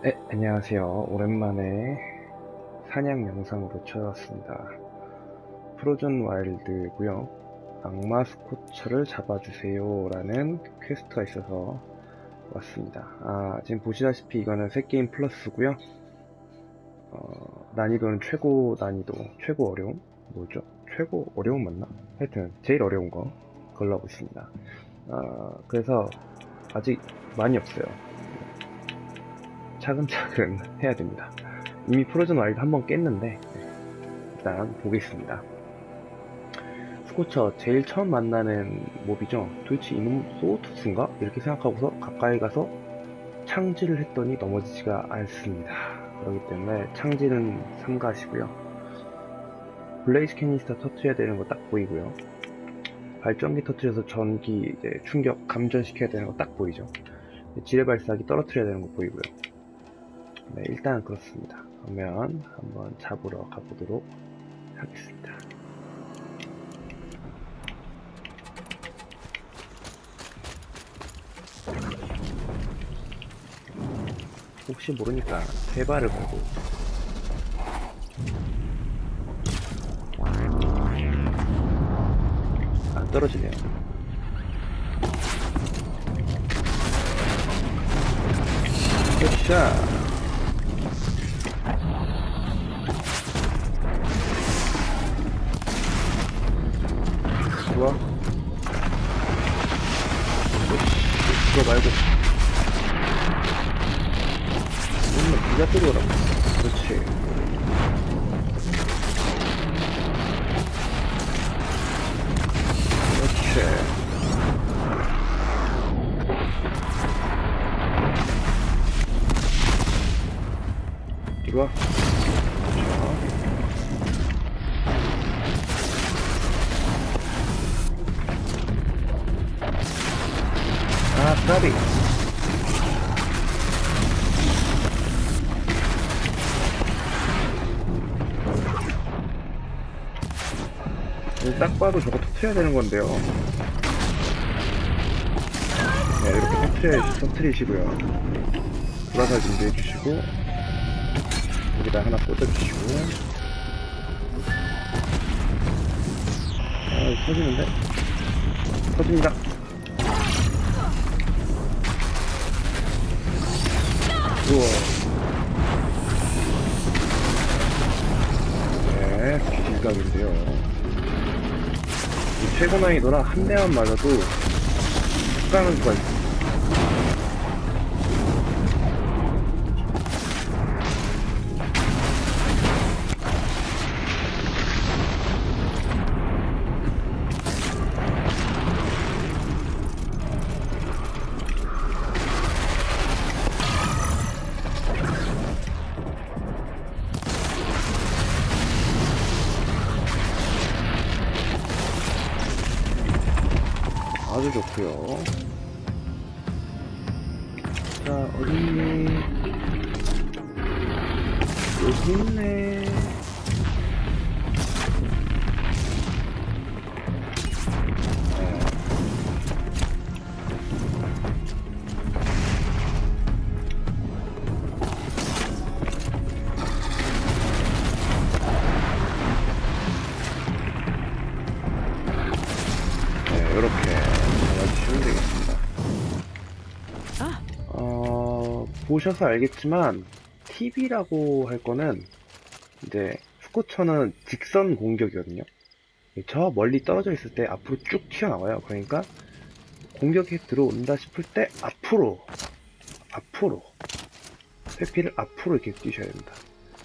네, 안녕하세요. 오랜만에 사냥 영상으로 찾아왔습니다. 프로즌 와일드고요. 악마 스코처를 잡아주세요 라는 퀘스트가 있어서 왔습니다. 아, 지금 보시다시피 이거는 새 게임 플러스고요. 어, 난이도는 최고 난이도, 최고 어려움? 뭐죠? 최고 어려움 맞나? 하여튼 제일 어려운 거 걸러고 있습니다. 아, 그래서 아직 많이 없어요. 차근차근 해야 됩니다. 이미 프로즌 와일드 한번 깼는데 일단 보겠습니다. 스코처 제일 처음 만나는 몹이죠. 도대체 이놈 소우투스인가? 이렇게 생각하고서 가까이 가서 창질을 했더니 넘어지지가 않습니다. 그렇기 때문에 창질은 삼가시고요. 블레이즈 캐니스터 터트려야 되는 거 딱 보이고요. 발전기 터트려서 전기 이제 충격 감전시켜야 되는 거 딱 보이죠. 지뢰 발사기 떨어뜨려야 되는 거 보이고요. 네, 일단 그렇습니다. 그러면 한번 잡으러 가보도록 하겠습니다. 혹시 모르니까 세 발을 걸고 안 떨어지네요. 으쌰! 좋아. 그거 말고. 맨날 니가 때려라. 그렇지. 그렇지. 이리 와. 까비. 딱 봐도 저거 터트려야 되는 건데요. 네, 이렇게 터트려, 터트리시고요. 불화살 준비해 주시고, 여기다 하나 꽂아주시고. 아, 터지는데? 터집니다. 우와. 네, 길각인데요. 이 최고 난이도라 한 대만 맞아도 훅 가는 수가 있어. 아주 좋고요. 자, 어딨니? 여기 있네. 네. 주시면 되겠습니다. 어, 보셔서 알겠지만, TV라고 할 거는, 이제, 스코처는 직선 공격이거든요. 저 멀리 떨어져 있을 때 앞으로 쭉 튀어나와요. 그러니까, 공격이 들어온다 싶을 때, 앞으로, 앞으로, 회피를 앞으로 이렇게 뛰셔야 됩니다.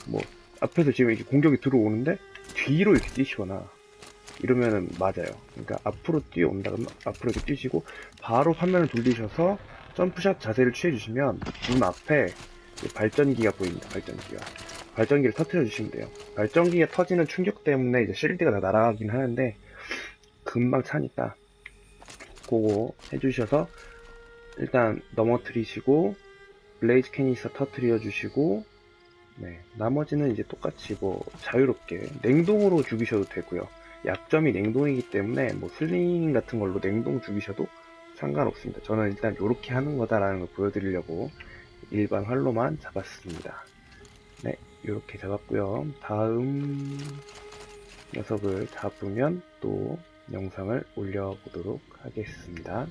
뭐, 앞에서 지금 이렇게 공격이 들어오는데, 뒤로 이렇게 뛰시거나, 이러면은 맞아요. 그러니까 앞으로 뛰어온다 그러면 앞으로 이렇게 뛰시고 바로 화면을 돌리셔서 점프샷 자세를 취해주시면 눈 앞에 이 발전기가 보입니다. 발전기가. 발전기를 터트려 주시면 돼요. 발전기가 터지는 충격 때문에 이제 실드가 다 날아가긴 하는데 금방 차니까 그거 해주셔서 일단 넘어뜨리시고 블레이즈 캐니스 터트려 주시고 네 나머지는 이제 똑같이 뭐 자유롭게 냉동으로 죽이셔도 되고요. 약점이 냉동이기 때문에 뭐 슬링 같은 걸로 냉동 죽이셔도 상관없습니다. 저는 일단 이렇게 하는 거다라는 걸 보여드리려고 일반 활로만 잡았습니다. 네, 이렇게 잡았고요. 다음 녀석을 잡으면 또 영상을 올려보도록 하겠습니다.